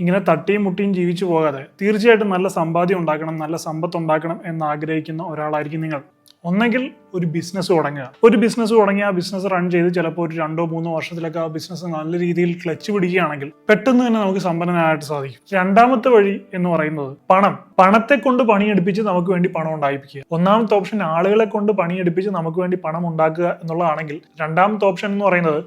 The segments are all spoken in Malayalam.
ഇങ്ങനെ തട്ടിയും മുട്ടിയും ജീവിച്ചു പോകാതെ തീർച്ചയായിട്ടും നല്ല സമ്പാദ്യം ഉണ്ടാക്കണം നല്ല സമ്പത്ത് ഉണ്ടാക്കണം എന്ന് ആഗ്രഹിക്കുന്ന ഒരാളായിരിക്കും നിങ്ങൾ. ഒന്നെങ്കിൽ ഒരു ബിസിനസ് തുടങ്ങുക. ഒരു ബിസിനസ് തുടങ്ങി ആ ബിസിനസ് റൺ ചെയ്ത് ചിലപ്പോൾ ഒരു രണ്ടോ മൂന്നോ വർഷത്തിലൊക്കെ ആ ബിസിനസ് നല്ല രീതിയിൽ ക്ലച്ച് പിടിക്കുകയാണെങ്കിൽ പെട്ടെന്ന് തന്നെ നമുക്ക് സമ്പന്നനായിട്ട് സാധിക്കും. രണ്ടാമത്തെ വഴി എന്ന് പറയുന്നത് പണം. പണത്തെ കൊണ്ട് പണിയെടുപ്പിച്ച് നമുക്ക് വേണ്ടി പണം ഉണ്ടായിപ്പിക്കുക. ഒന്നാമത്തെ ഓപ്ഷൻ ആളുകളെ കൊണ്ട് പണിയെടുപ്പിച്ച് നമുക്ക് വേണ്ടി പണം ഉണ്ടാക്കുക എന്നുള്ളതാണെങ്കിൽ രണ്ടാമത്തെ ഓപ്ഷൻ എന്ന് പറയുന്നത്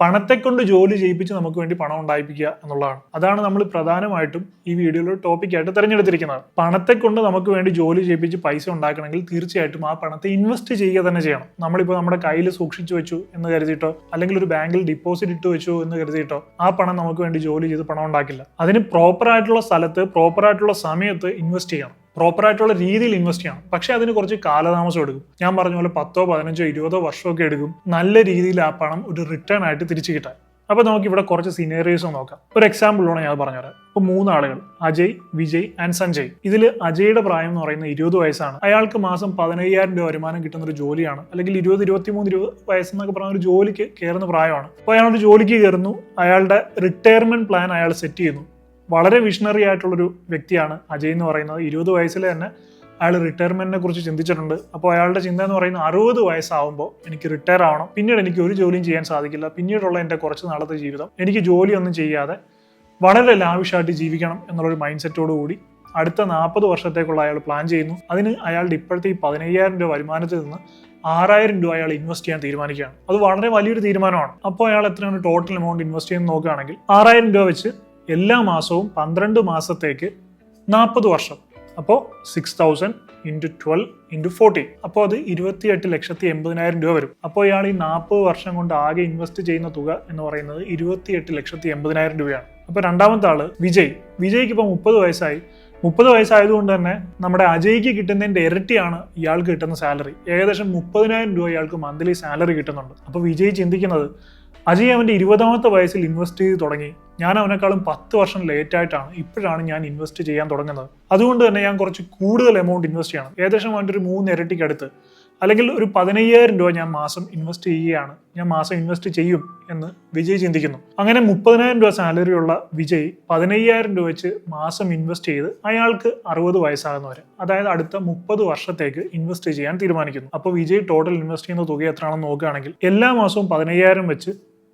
പണത്തെ കൊണ്ട് ജോലി ചെയ്യിപ്പിച്ച് നമുക്ക് വേണ്ടി പണം ഉണ്ടായിപ്പിക്കുക എന്നുള്ളതാണ്. അതാണ് നമ്മൾ പ്രധാനമായിട്ടും ഈ വീഡിയോയിൽ ടോപ്പിക്കായിട്ട് തിരഞ്ഞെടുത്തിരിക്കുന്നത്. പണത്തെ കൊണ്ട് നമുക്ക് വേണ്ടി ജോലി ചെയ്യിപ്പിച്ച് പൈസ ഉണ്ടാക്കണമെങ്കിൽ തീർച്ചയായിട്ടും ആ പണത്തെ ഇൻവെസ്റ്റ് ചെയ്യുക തന്നെ ചെയ്യണം. നമ്മളിപ്പോൾ നമ്മുടെ കയ്യിൽ സൂക്ഷിച്ചു വെച്ചു എന്ന് കരുതിയിട്ടോ അല്ലെങ്കിൽ ഒരു ബാങ്കിൽ ഡിപ്പോസിറ്റ് ഇട്ട് വെച്ചു എന്ന് കരുതിയിട്ടോ ആ പണം നമുക്ക് വേണ്ടി ജോലി ചെയ്ത് പണം ഉണ്ടാക്കില്ല. അതിന് പ്രോപ്പർ ആയിട്ടുള്ള സ്ഥലത്ത് പ്രോപ്പർ ആയിട്ടുള്ള സമയത്ത് ഇൻവെസ്റ്റ് ചെയ്യണം. പ്രോപ്പർ ആയിട്ടുള്ള രീതിയിൽ ഇൻവെസ്റ്റ് ചെയ്യണം. പക്ഷേ അതിന് കുറച്ച് കാലതാമസം എടുക്കും. ഞാൻ പറഞ്ഞ പോലെ പത്തോ പതിനഞ്ചോ ഇരുപതോ വർഷമൊക്കെ എടുക്കും. നല്ല രീതിയിൽ ആ പണം ഒരു റിട്ടേൺ ആയിട്ട് തിരിച്ചു കിട്ടാൻ. അപ്പോൾ നമുക്ക് ഇവിടെ കുറച്ച് സിനേറിയോസ് നോക്കാം. ഒരു എക്സാമ്പിൾ എക്സാമ്പിളാണ് ഞാൻ പറഞ്ഞുതരാം ഇപ്പൊ മൂന്നാളുകൾ അജയ് വിജയ് ആൻഡ് സഞ്ജയ്. ഇതിൽ അജയുടെ പ്രായം എന്ന് പറയുന്നത് ഇരുപത് വയസ്സാണ്. അയാൾക്ക് മാസം പതിനയ്യായിരം രൂപ വരുമാനം കിട്ടുന്ന ഒരു ജോലിയാണ്. അല്ലെങ്കിൽ ഇരുപത് ഇരുപത്തിമൂന്ന് ഇരുപത് വയസ്സെന്നൊക്കെ പറഞ്ഞ ഒരു ജോലിക്ക് കയറുന്ന പ്രായമാണ്. അപ്പോൾ അയാളൊരു ജോലിക്ക് കയറുന്നു അയാളുടെ റിട്ടയർമെന്റ് പ്ലാൻ അയാൾ സെറ്റ് ചെയ്യുന്നു. വളരെ വിഷണറി ആയിട്ടുള്ളൊരു വ്യക്തിയാണ് അജയ് എന്ന് പറയുന്നത്. ഇരുപത് വയസ്സിൽ തന്നെ അയാൾ റിട്ടയർമെന്റിനെ കുറിച്ച് ചിന്തിച്ചിട്ടുണ്ട്. അപ്പോൾ അയാളുടെ ചിന്ത എന്ന് പറയുന്നത് അറുപത് വയസ്സാവുമ്പോൾ എനിക്ക് റിട്ടയർ ആവണം. പിന്നീട് എനിക്ക് ഒരു ജോലിയും ചെയ്യാൻ സാധിക്കില്ല. പിന്നീടുള്ള എന്റെ കുറച്ച് നാളത്തെ ജീവിതം എനിക്ക് ജോലിയൊന്നും ചെയ്യാതെ വളരെ ലാവിഷായിട്ട് ജീവിക്കണം എന്നുള്ളൊരു മൈൻഡ് സെറ്റോട് കൂടി അടുത്ത നാൽപ്പത് വർഷത്തേക്കുള്ള അയാൾ പ്ലാൻ ചെയ്യുന്നു. അതിന് അയാളുടെ ഇപ്പോഴത്തെ ഈ പതിനയ്യായിരം രൂപ വരുമാനത്തിൽ നിന്ന് ആറായിരം രൂപ അയാൾ ഇൻവെസ്റ്റ് ചെയ്യാൻ തീരുമാനിക്കുകയാണ്. അത് വളരെ വലിയൊരു തീരുമാനമാണ്. അപ്പോൾ അയാൾ എത്രയാണ് ടോട്ടൽ എമൗണ്ട് ഇൻവെസ്റ്റ് ചെയ്യുന്നത് നോക്കുകയാണെങ്കിൽ ആറായിരം രൂപ വെച്ച് എല്ലാ മാസവും പന്ത്രണ്ട് മാസത്തേക്ക് നാൽപ്പത് വർഷം. അപ്പോൾ six thousand into twelve into forty അപ്പോൾ അത് ഇരുപത്തിയെട്ട് ലക്ഷത്തി എൺപതിനായിരം രൂപ വരും. അപ്പോൾ ഇയാൾ ഈ നാൽപ്പത് വർഷം കൊണ്ട് ആകെ ഇൻവെസ്റ്റ് ചെയ്യുന്ന തുക എന്ന് പറയുന്നത് ഇരുപത്തിയെട്ട് ലക്ഷത്തി എൺപതിനായിരം രൂപയാണ്. അപ്പോൾ രണ്ടാമത്തെ ആൾ വിജയ്. വിജയ്ക്ക് ഇപ്പോൾ മുപ്പത് വയസ്സായി. മുപ്പത് വയസ്സായതുകൊണ്ട് തന്നെ നമ്മുടെ അജയ്ക്ക് കിട്ടുന്നതിന്റെ ഇരട്ടിയാണ് ഇയാൾക്ക് കിട്ടുന്ന സാലറി. ഏകദേശം മുപ്പതിനായിരം രൂപ ഇയാൾക്ക് മന്ത്ലി സാലറി കിട്ടുന്നുണ്ട്. അപ്പോൾ വിജയ് ചിന്തിക്കുന്നത് അജയ് അവന്റെ ഇരുപതാമത്തെ വയസ്സിൽ ഇൻവെസ്റ്റ് ചെയ്ത് തുടങ്ങി. ഞാൻ അവനേക്കാളും പത്ത് വർഷം ലേറ്റ് ആയിട്ടാണ് ഇപ്പോഴാണ് ഞാൻ ഇൻവെസ്റ്റ് ചെയ്യാൻ തുടങ്ങുന്നത്. അതുകൊണ്ട് തന്നെ ഞാൻ കുറച്ച് കൂടുതൽ എമൗണ്ട് ഇൻവെസ്റ്റ് ചെയ്യണം. ഏകദേശം അവന്റെ ഒരു മൂന്ന് ഇരട്ടിക്ക് അടുത്ത് അല്ലെങ്കിൽ ഒരു പതിനയ്യായിരം രൂപ ഞാൻ മാസം ഇൻവെസ്റ്റ് ചെയ്യുകയാണ്. ഞാൻ മാസം ഇൻവെസ്റ്റ് ചെയ്യും എന്ന് വിജയ് ചിന്തിക്കുന്നു. അങ്ങനെ മുപ്പതിനായിരം രൂപ സാലറി ഉള്ള വിജയ് പതിനയ്യായിരം രൂപ വെച്ച് മാസം ഇൻവെസ്റ്റ് ചെയ്ത് അയാൾക്ക് അറുപത് വയസ്സാകുന്നവരെ അതായത് അടുത്ത മുപ്പത് വർഷത്തേക്ക് ഇൻവെസ്റ്റ് ചെയ്യാൻ തീരുമാനിക്കുന്നു. അപ്പോൾ വിജയ് ടോട്ടൽ ഇൻവെസ്റ്റ് ചെയ്യുന്ന തുക എത്രയാണെന്ന് നോക്കുകയാണെങ്കിൽ എല്ലാ മാസവും പതിനയ്യായിരം വെച്ച്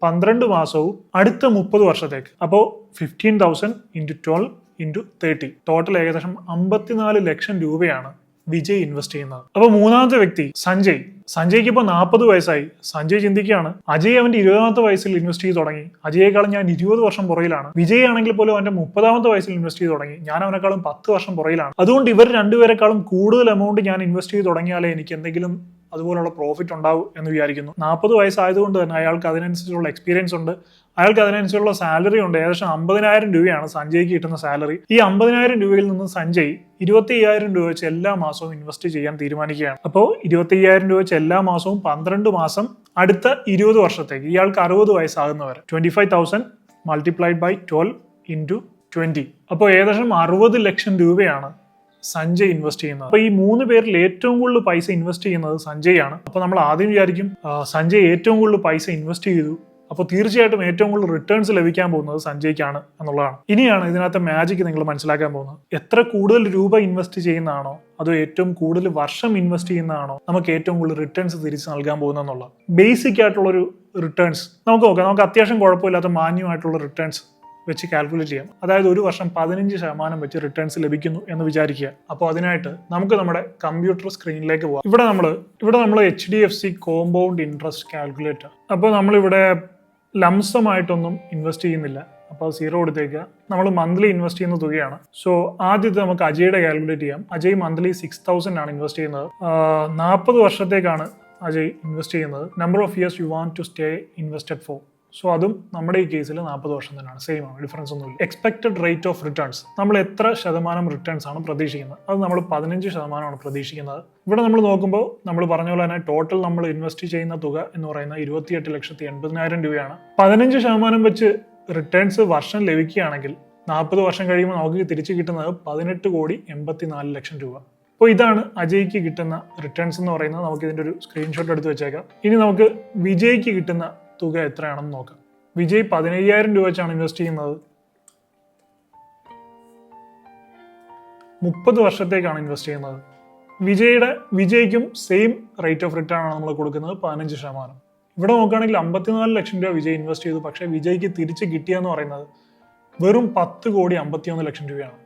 പന്ത്രണ്ട് മാസവും അടുത്ത മുപ്പത് വർഷത്തേക്ക്. അപ്പോൾ fifteen thousand into twelve into thirty total ഏകദേശം അമ്പത്തിനാല് ലക്ഷം രൂപയാണ് വിജയ് ഇൻവെസ്റ്റ് ചെയ്യുന്നത്. അപ്പൊ മൂന്നാമത്തെ വ്യക്തി സഞ്ജയ്. സഞ്ജയ്ക്ക് ഇപ്പോൾ നാൽപ്പത് വയസ്സായി. സഞ്ജയ് ചിന്തിക്കുകയാണ് അജയ് അവന്റെ ഇരുപതാമത്തെ വയസ്സിൽ ഇൻവെസ്റ്റ് ചെയ്ത് തുടങ്ങി. അജയേക്കാളും ഞാൻ ഇരുപത് വർഷം പുറയിലാണ് വിജയ് ആണെങ്കിൽ പോലും അവന്റെ മുപ്പതാമത്തെ വയസ്സിൽ ഇൻവെസ്റ്റ് ചെയ്ത് തുടങ്ങി. ഞാൻ അവനേക്കാളും പത്ത് വർഷം പുറയിലാണ് അതുകൊണ്ട് ഇവർ രണ്ടുപേരെക്കാളും കൂടുതൽ എമൗണ്ട് ഞാൻ ഇൻവെസ്റ്റ് ചെയ്ത് തുടങ്ങിയാലേ എനിക്ക് എന്തെങ്കിലും അതുപോലുള്ള പ്രോഫിറ്റ് ഉണ്ടാവും എന്ന് വിചാരിക്കുന്നു. നാൽപ്പത് വയസ്സായതുകൊണ്ട് തന്നെ അയാൾക്ക് അതിനനുസരിച്ചുള്ള എക്സ്പീരിയൻസ് ഉണ്ട്. അയാൾക്ക് അതിനനുസരിച്ചുള്ള സാലറി ഉണ്ട്. ഏകദേശം അമ്പതിനായിരം രൂപയാണ് സഞ്ജയ്ക്ക് കിട്ടുന്ന സാലറി ഈ അമ്പതിനായിരം രൂപയിൽ നിന്ന് സഞ്ജയ് ഇരുപത്തി അയ്യായിരം രൂപ വെച്ച് എല്ലാ മാസവും ഇൻവെസ്റ്റ് ചെയ്യാൻ തീരുമാനിക്കുകയാണ്. അപ്പോൾ ഇരുപത്തി അയ്യായിരം രൂപ വെച്ച് എല്ലാ മാസവും പന്ത്രണ്ട് മാസം അടുത്ത ഇരുപത് വർഷത്തേക്ക് ഇയാൾക്ക് അറുപത് വയസ്സാകുന്നവരെ. Twenty five thousand multiplied by twelve into twenty അപ്പോൾ ഏകദേശം അറുപത് ലക്ഷം രൂപയാണ് സഞ്ജയ് ഇൻവെസ്റ്റ് ചെയ്യുന്നത്. അപ്പൊ ഈ മൂന്ന് പേരിൽ ഏറ്റവും കൂടുതൽ പൈസ ഇൻവെസ്റ്റ് ചെയ്യുന്നത് സഞ്ജയ് ആണ് അപ്പൊ നമ്മൾ ആദ്യം വിചാരിക്കും സഞ്ജയ് ഏറ്റവും കൂടുതൽ പൈസ ഇൻവെസ്റ്റ് ചെയ്തു. അപ്പോൾ തീർച്ചയായിട്ടും ഏറ്റവും കൂടുതൽ റിട്ടേൺസ് ലഭിക്കാൻ പോകുന്നത് സഞ്ജയ്ക്കാണ് എന്നുള്ളതാണ്. ഇനിയാണ് ഇതിനകത്തെ മാജിക് നിങ്ങൾ മനസ്സിലാക്കാൻ പോകുന്നത്. എത്ര കൂടുതൽ രൂപ ഇൻവെസ്റ്റ് ചെയ്യുന്നതാണോ അതോ ഏറ്റവും കൂടുതൽ വർഷം ഇൻവെസ്റ്റ് ചെയ്യുന്നതാണോ നമുക്ക് ഏറ്റവും കൂടുതൽ റിട്ടേൺസ് തിരിച്ച് നൽകാൻ പോകുന്നതെന്നുള്ള ബേസിക് ആയിട്ടുള്ള ഒരു റിട്ടേൺസ് നമുക്ക് നോക്കാം. നമുക്ക് അത്യാവശ്യം കുഴപ്പമില്ലാത്ത മാന്യമായിട്ടുള്ള റിട്ടേൺസ് വെച്ച് കാൽക്കുലേറ്റ് ചെയ്യാം. അതായത് ഒരു വർഷം പതിനഞ്ച് ശതമാനം വെച്ച് റിട്ടേൺസ് ലഭിക്കുന്നു എന്ന് വിചാരിക്കുക. അപ്പോൾ അതിനായിട്ട് നമുക്ക് നമ്മുടെ കമ്പ്യൂട്ടർ സ്ക്രീനിലേക്ക് പോകാം ഇവിടെ നമ്മൾ ഇവിടെ നമ്മൾ H D F C compound interest calculator അപ്പോൾ നമ്മളിവിടെ ലംസമായിട്ടൊന്നും ഇൻവെസ്റ്റ് ചെയ്യുന്നില്ല. അപ്പോൾ സീറോ കൊടുത്തേക്കുക നമ്മൾ മന്ത്ലി ഇൻവെസ്റ്റ് ചെയ്യുന്ന തുകയാണ്. സോ ആദ്യത്തെ നമുക്ക് അജയുടെ കാൽക്കുലേറ്റ് ചെയ്യാം. അജയ് മന്ത്ലി സിക്സ് തൗസൻഡ് ആണ് ഇൻവെസ്റ്റ് ചെയ്യുന്നത്. നാൽപ്പത് വർഷത്തേക്കാണ് അജയ് ഇൻവെസ്റ്റ് ചെയ്യുന്നത്. Number of years you want to stay invested for so അതും നമ്മുടെ ഈ കേസിൽ നാൽപ്പത് വർഷം തന്നെയാണ്. സെയിം ആണ്. ഡിഫറൻസ് ഒന്നുമില്ല. എക്സ്പെക്ടഡ് റേറ്റ് ഓഫ് റിട്ടേൺസ് നമ്മൾ എത്ര ശതമാനം റിട്ടേൺസ് ആണ് പ്രതീക്ഷിക്കുന്നത്? അത് നമ്മൾ പതിനഞ്ച് ശതമാനമാണ് പ്രതീക്ഷിക്കുന്നത്. ഇവിടെ നമ്മൾ നോക്കുമ്പോൾ നമ്മൾ പറഞ്ഞ പോലെ തന്നെ ടോട്ടൽ നമ്മൾ ഇൻവെസ്റ്റ് ചെയ്യുന്ന തുക എന്ന് പറയുന്ന ഇരുപത്തിയെട്ട് ലക്ഷത്തി എൺപതിനായിരം രൂപയാണ്. പതിനഞ്ച് ശതമാനം വെച്ച് റിട്ടേൺസ് വർഷം ലഭിക്കുകയാണെങ്കിൽ നാൽപ്പത് വർഷം കഴിയുമ്പോൾ നമുക്ക് തിരിച്ചു കിട്ടുന്നത് പതിനെട്ട് കോടി എൺപത്തിനാല് ലക്ഷം രൂപ. അപ്പോൾ ഇതാണ് അജയ്ക്ക് കിട്ടുന്ന റിട്ടേൺസ് എന്ന് പറയുന്നത്. നമുക്ക് ഇതിന്റെ ഒരു സ്ക്രീൻഷോട്ട് എടുത്ത് വെച്ചേക്കാം. ഇനി നമുക്ക് വിജയ്ക്ക് കിട്ടുന്ന തുക എത്രയാണെന്ന് നോക്കാം. വിജയ് പതിനയ്യായിരം രൂപ വെച്ചാണ് ഇൻവെസ്റ്റ് ചെയ്യുന്നത്. മുപ്പത് വർഷത്തേക്കാണ് ഇൻവെസ്റ്റ് ചെയ്യുന്നത്. വിജയുടെ വിജയ്ക്കും സെയിം റേറ്റ് ഓഫ് റിട്ടേൺ ആണ് നമ്മൾ കൊടുക്കുന്നത് പതിനഞ്ച് ശതമാനം. ഇവിടെ നോക്കുകയാണെങ്കിൽ അമ്പത്തിനാല് ലക്ഷം രൂപ വിജയ് ഇൻവെസ്റ്റ് ചെയ്തു. പക്ഷേ വിജയ്ക്ക് തിരിച്ച് കിട്ടിയെന്ന് പറയുന്നത് വെറും പത്ത് കോടി അമ്പത്തിയൊന്ന് ലക്ഷം രൂപയാണ്.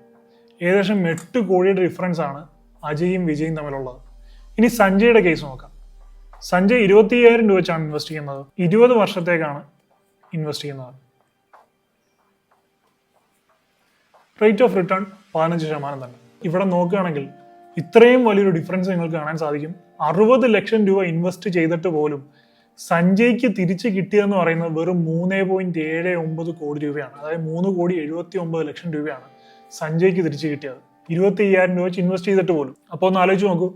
ഏകദേശം എട്ട് കോടിയുടെ ഡിഫറൻസ് ആണ് അജയും വിജയും തമ്മിലുള്ളത്. ഇനി സഞ്ജയുടെ കേസ് നോക്കാം. സഞ്ജയ് ഇരുപത്തി അയ്യായിരം രൂപ വെച്ചാണ് ഇൻവെസ്റ്റ് ചെയ്യുന്നത്. ഇരുപത് വർഷത്തേക്കാണ് ഇൻവെസ്റ്റ് ചെയ്യുന്നത്. റേറ്റ് ഓഫ് റിട്ടേൺ പതിനഞ്ച് ശതമാനം തന്നെ. ഇവിടെ നോക്കുകയാണെങ്കിൽ ഇത്രയും വലിയൊരു ഡിഫറൻസ് നിങ്ങൾക്ക് കാണാൻ സാധിക്കും. അറുപത് ലക്ഷം രൂപ ഇൻവെസ്റ്റ് ചെയ്തിട്ട് പോലും സഞ്ജയ്ക്ക് തിരിച്ചു കിട്ടിയതെന്ന് പറയുന്നത് വെറും മൂന്ന് പോയിന്റ് ഏഴ് ഒമ്പത് കോടി രൂപയാണ്. അതായത് മൂന്ന് കോടി എഴുപത്തി ഒമ്പത് ലക്ഷം രൂപയാണ് സഞ്ജയ്ക്ക് തിരിച്ചു കിട്ടിയത്. ഇരുപത്തി അയ്യായിരം രൂപ വെച്ച് ഇൻവെസ്റ്റ് ചെയ്തിട്ട് പോലും. അപ്പോൾ ഒന്ന് ആലോചിച്ച് നോക്കൂ.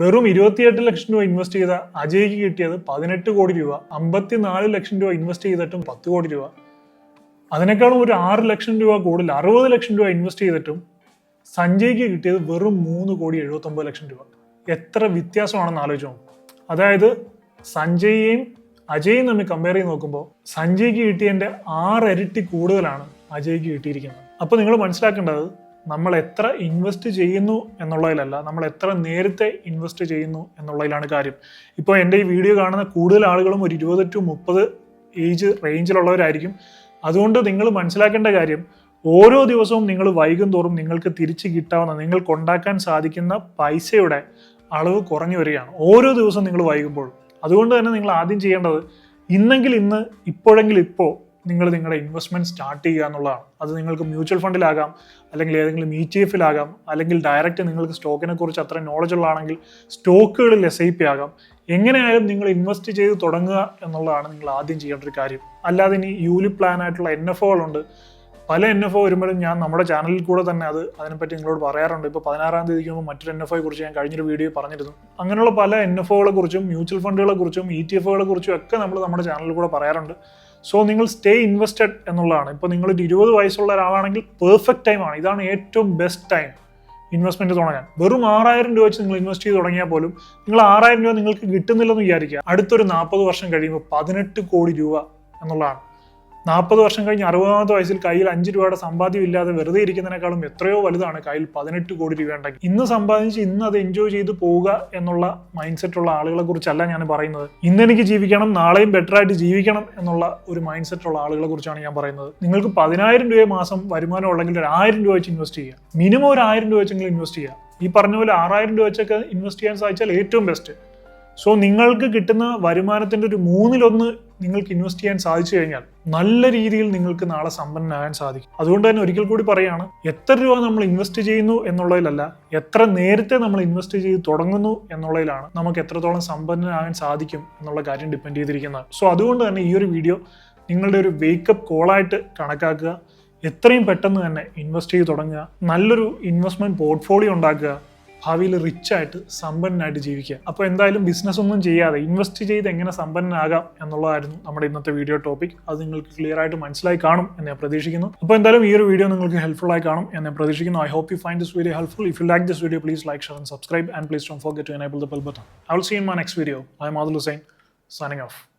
വെറും ഇരുപത്തിയെട്ട് ലക്ഷം രൂപ ഇൻവെസ്റ്റ് ചെയ്ത അജയ്ക്ക് കിട്ടിയത് പതിനെട്ട് കോടി രൂപ അമ്പത്തിനാല് ലക്ഷം രൂപ ഇൻവെസ്റ്റ് ചെയ്തിട്ടും പത്ത് കോടി രൂപ. അതിനേക്കാളും ഒരു ആറ് ലക്ഷം രൂപ കൂടുതൽ അറുപത് ലക്ഷം രൂപ ഇൻവെസ്റ്റ് ചെയ്തിട്ടും സഞ്ജയ്ക്ക് കിട്ടിയത് വെറും മൂന്ന് കോടി എഴുപത്തൊമ്പത് ലക്ഷം രൂപ. എത്ര വ്യത്യാസമാണെന്ന് ആലോചിച്ച് നോക്കും. അതായത് സഞ്ജയെയും അജയും തമ്മിൽ കമ്പയർ ചെയ്ത് നോക്കുമ്പോൾ സഞ്ജയ്ക്ക് കിട്ടിയതിന്റെ ഇരട്ടി കൂടുതലാണ് അജയ്ക്ക് കിട്ടിയിരിക്കുന്നത്. അപ്പോൾ നിങ്ങൾ മനസ്സിലാക്കേണ്ടത് നമ്മൾ എത്ര ഇൻവെസ്റ്റ് ചെയ്യുന്നു എന്നുള്ളതിലല്ല നമ്മൾ എത്ര നേരത്തെ ഇൻവെസ്റ്റ് ചെയ്യുന്നു എന്നുള്ളതിലാണ് കാര്യം. ഇപ്പോൾ എന്റെ ഈ വീഡിയോ കാണുന്ന കൂടുതൽ ആളുകളും ഒരു ഇരുപത് ടു മുപ്പത് ഏജ് റേഞ്ചിലുള്ളവരായിരിക്കും അതുകൊണ്ട് നിങ്ങൾ മനസ്സിലാക്കേണ്ട കാര്യം ഓരോ ദിവസവും നിങ്ങൾ വൈകും തോറും നിങ്ങൾക്ക് തിരിച്ച് കിട്ടാവുന്ന നിങ്ങൾക്ക് ഉണ്ടാക്കാൻ സാധിക്കുന്ന പൈസയുടെ അളവ് കുറഞ്ഞു വരികയാണ്. ഓരോ ദിവസവും നിങ്ങൾ വൈകുമ്പോൾ അതുകൊണ്ട് തന്നെ നിങ്ങൾ ആദ്യം ചെയ്യേണ്ടത് ഇന്നെങ്കിൽ ഇന്ന് ഇപ്പോഴെങ്കിൽ ഇപ്പോൾ നിങ്ങൾ നിങ്ങളുടെ ഇൻവെസ്റ്റ്മെന്റ് സ്റ്റാർട്ട് ചെയ്യുക എന്നുള്ളതാണ്. അത് നിങ്ങൾക്ക് മ്യൂച്വൽ ഫണ്ടിലാകാം അല്ലെങ്കിൽ ഏതെങ്കിലും ഇ ടി എഫിലാകാം അല്ലെങ്കിൽ ഡയറക്റ്റ് നിങ്ങൾക്ക് സ്റ്റോക്കിനെ കുറിച്ച് അത്ര നോളജ് ഉള്ളതാണെങ്കിൽ സ്റ്റോക്കുകളിൽ എസ് ഐ പി ആകാം. എങ്ങനെയായാലും നിങ്ങൾ ഇൻവെസ്റ്റ് ചെയ്ത് തുടങ്ങുക എന്നുള്ളതാണ് നിങ്ങൾ ആദ്യം ചെയ്യേണ്ട ഒരു കാര്യം. അല്ലാതെ ഇനി യൂലി പ്ലാൻ ആയിട്ടുള്ള എൻ എഫ് ഒകളുണ്ട് പല എൻ എഫ് ഒ വരുമ്പോഴും ഞാൻ നമ്മുടെ ചാനലിൽ കൂടെ തന്നെ അത് അതിനെപ്പറ്റി നിങ്ങളോട് പറയാറുണ്ട്. ഇപ്പോൾ പതിനാറാം തീയതിക്ക് മുമ്പ് മറ്റൊരു എൻ എഫ് ഒയെ കുറിച്ച് ഞാൻ കഴിഞ്ഞൊരു വീഡിയോ പറഞ്ഞിരുന്നു. അങ്ങനെയുള്ള പല എൻ എഫ് ഒകളെ കുറിച്ചും മ്യൂച്വൽ ഫണ്ടുകളെ കുറിച്ചും ഇ ടി എഫുകളെ കുറിച്ചും ഒക്കെ നമ്മൾ നമ്മുടെ ചാനലിൽ കൂടെ പറയാറുണ്ട്. സോ നിങ്ങൾ സ്റ്റേ ഇൻവെസ്റ്റഡ് എന്നുള്ളതാണ്. ഇപ്പോൾ നിങ്ങൾ ഒരു ഇരുപത് വയസ്സുള്ള ഒരാളാണെങ്കിൽ പെർഫെക്റ്റ് ടൈമാണ് ഇതാണ് ഏറ്റവും ബെസ്റ്റ് ടൈം ഇൻവെസ്റ്റ്മെന്റ് തുടങ്ങാൻ. വെറും ആറായിരം രൂപ വെച്ച് നിങ്ങൾ ഇൻവെസ്റ്റ് ചെയ്ത് തുടങ്ങിയാൽ പോലും നിങ്ങൾ ആറായിരം രൂപ നിങ്ങൾക്ക് കിട്ടുന്നില്ലെന്ന് വിചാരിക്കുക. അടുത്തൊരു നാൽപ്പത് വർഷം കഴിയുമ്പോൾ പതിനെട്ട് കോടി രൂപ എന്നുള്ളതാണ്. നാൽപ്പത് വർഷം കഴിഞ്ഞ് അറുപതാമത്തെ വയസ്സിൽ കയ്യിൽ അഞ്ച് രൂപയുടെ സമ്പാദ്യം ഇല്ലാതെ വെറുതെ ഇരിക്കുന്നതിനേക്കാളും എത്രയോ വലുതാണ് കയ്യിൽ പതിനെട്ട് കോടി രൂപ ഉണ്ടെങ്കിൽ ഇന്ന് സമ്പാദിച്ച് ഇന്ന് അത് എൻജോയ് ചെയ്ത് പോവുക എന്നുള്ള മൈൻഡ് സെറ്റ് ഉള്ള ആളുകളെ കുറിച്ചല്ല ഞാൻ പറയുന്നത്. ഇന്ന് എനിക്ക് ജീവിക്കണം നാളെയും ബെറ്റർ ആയിട്ട് ജീവിക്കണം എന്നുള്ള ഒരു മൈൻഡ് സെറ്റ് ഉള്ള ആളുകളെ കുറിച്ചാണ് ഞാൻ പറയുന്നത്. നിങ്ങൾക്ക് പതിനായിരം രൂപ മാസം വരുമാനം ഉള്ളെങ്കിൽ ഒരു ആയിരം രൂപ വെച്ച് ഇൻവെസ്റ്റ് ചെയ്യുക. മിനിമം ഒരു ആയിരം രൂപ വെച്ചെങ്കിലും ഇൻവെസ്റ്റ് ചെയ്യുക. ഈ പറഞ്ഞ പോലെ ആറായിരം രൂപ വെച്ചൊക്കെ ഇൻവെസ്റ്റ് ചെയ്യാൻ സാധിച്ചാൽ ഏറ്റവും ബെസ്റ്റ് സോ നിങ്ങൾക്ക് കിട്ടുന്ന വരുമാനത്തിന്റെ ഒരു മൂന്നിലൊന്ന് നിങ്ങൾക്ക് ഇൻവെസ്റ്റ് ചെയ്യാൻ സാധിച്ചു കഴിഞ്ഞാൽ നല്ല രീതിയിൽ നിങ്ങൾക്ക് നാളെ സമ്പന്നനാകാൻ സാധിക്കും. അതുകൊണ്ട് തന്നെ ഒരിക്കൽ കൂടി പറയുകയാണ് എത്ര രൂപ നമ്മൾ ഇൻവെസ്റ്റ് ചെയ്യുന്നു എന്നുള്ളതിലല്ല എത്ര നേരത്തെ നമ്മൾ ഇൻവെസ്റ്റ് ചെയ്ത് തുടങ്ങുന്നു എന്നുള്ളതിലാണ് നമുക്ക് എത്രത്തോളം സമ്പന്നനാകാൻ സാധിക്കും എന്നുള്ള കാര്യം ഡിപ്പെൻഡ് ചെയ്തിരിക്കുന്നത്. സോ അതുകൊണ്ട് തന്നെ ഈ ഒരു വീഡിയോ നിങ്ങളുടെ ഒരു വേക്കപ്പ് കോളായിട്ട് കണക്കാക്കുക എത്രയും പെട്ടെന്ന് തന്നെ ഇൻവെസ്റ്റ് ചെയ്ത് തുടങ്ങുക നല്ലൊരു ഇൻവെസ്റ്റ്മെന്റ് പോർട്ട്ഫോളിയോ ഉണ്ടാക്കുക ഭാവിയിൽ റിച്ച് ആയിട്ട് സമ്പന്നനായിട്ട് ജീവിക്കുക. അപ്പോൾ എന്തായാലും ബിസിനസ് ഒന്നും ചെയ്യാതെ ഇൻവെസ്റ്റ് ചെയ്ത് എങ്ങനെ സമ്പന്നനാകാം എന്നുള്ളതായിരുന്നു നമ്മുടെ ഇന്നത്തെ വീഡിയോ ടോപ്പിക് അത് നിങ്ങൾക്ക് ക്ലിയർ ആയിട്ട് മനസ്സിലായി കാണും എന്ന് ഞാൻ പ്രതീക്ഷിക്കുന്നു. അപ്പോൾ എന്തായാലും ഈ ഒരു വീഡിയോ നിങ്ങൾക്ക് ഹെൽപ്ഫുൾ ആയി കാണും എന്ന് ഞാൻ പ്രതീക്ഷിക്കുന്നു. I hope you find this video helpful if you like this video please like share and subscribe and please don't forget to enable the bell button I will see in my next video I Madhul Hussain signing off